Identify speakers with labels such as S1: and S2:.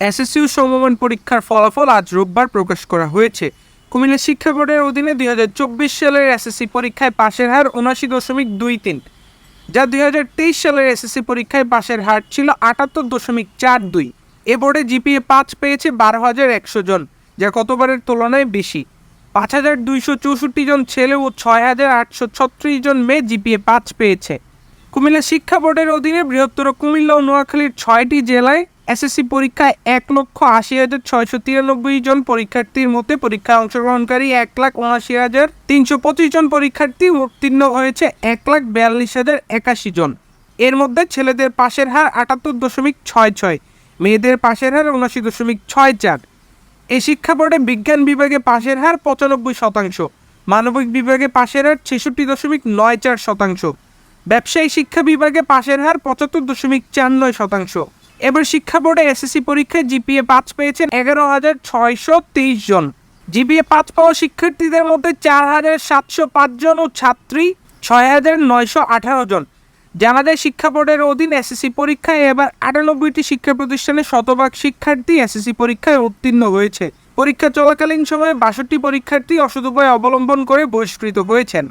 S1: SSC ও সমমান পরীক্ষার ফলাফল আজ রোববার প্রকাশ করা হয়েছে। কুমিল্লা শিক্ষা বোর্ডের অধীনে দুই হাজার চব্বিশ সালের এসএসসি পরীক্ষায় পাশের হার উনাশি দশমিক দুই তিন, যা দুই হাজার তেইশ সালের এসএসসি পরীক্ষায় পাশের হার ছিল আটাত্তর দশমিক চার দুই। এ বোর্ডে জিপিএ পাঁচ পেয়েছে বারো হাজার একশো জন, যা গতবারের তুলনায় বেশি। পাঁচ হাজার দুইশো চৌষট্টি জন ছেলে ও ছয় হাজার আটশো ছত্রিশ জন মেয়ে জিপিএ পাঁচ পেয়েছে। কুমিল্লা শিক্ষা বোর্ডের অধীনে বৃহত্তর কুমিল্লা ও নোয়াখালীর ছয়টি জেলায় এসএসসি পরীক্ষায় এক লক্ষ আশি হাজার ছয়শো তিরানব্বই জন পরীক্ষার্থীর মধ্যে পরীক্ষায় অংশগ্রহণকারী এক লাখ উনআশি হাজার তিনশো পঁচিশ জন পরীক্ষার্থী উত্তীর্ণ হয়েছে এক লাখ বিয়াল্লিশ হাজার একাশি জন। এর মধ্যে ছেলেদের পাশের হার আটাত্তর দশমিক ছয় ছয়, মেয়েদের পাশের হার উনআশি দশমিক ছয় চার। এই শিক্ষা বোর্ডে বিজ্ঞান বিভাগে পাশের হার পঁচানব্বই শতাংশ, মানবিক বিভাগে পাশের হার ছেষট্টি দশমিক নয় চার শতাংশ, ব্যবসায়ী শিক্ষা বিভাগে পাশের হার পঁচাত্তর দশমিক চার নয় শতাংশ। এবার শিক্ষা বোর্ডে এসএসসি পরীক্ষায় জিপিএ পাঁচ পেয়েছেন এগারো হাজার ছয়শো তেইশ জন। জিপিএ পাঁচ পাওয়া শিক্ষার্থীদের মধ্যে চার হাজার সাতশো পাঁচ জন ও ছাত্রী ছয় হাজার নয়শো আঠারো জন। জানা যায় শিক্ষা বোর্ডের অধীন এসএসসি পরীক্ষায় এবার আটানব্বইটি শিক্ষা প্রতিষ্ঠানে শতভাগ শিক্ষার্থী এসএসসি পরীক্ষায় উত্তীর্ণ হয়েছে। পরীক্ষা চলাকালীন সময়ে বাষট্টি পরীক্ষার্থী অসদুপায় অবলম্বন করে বহিষ্কৃত হয়েছেন।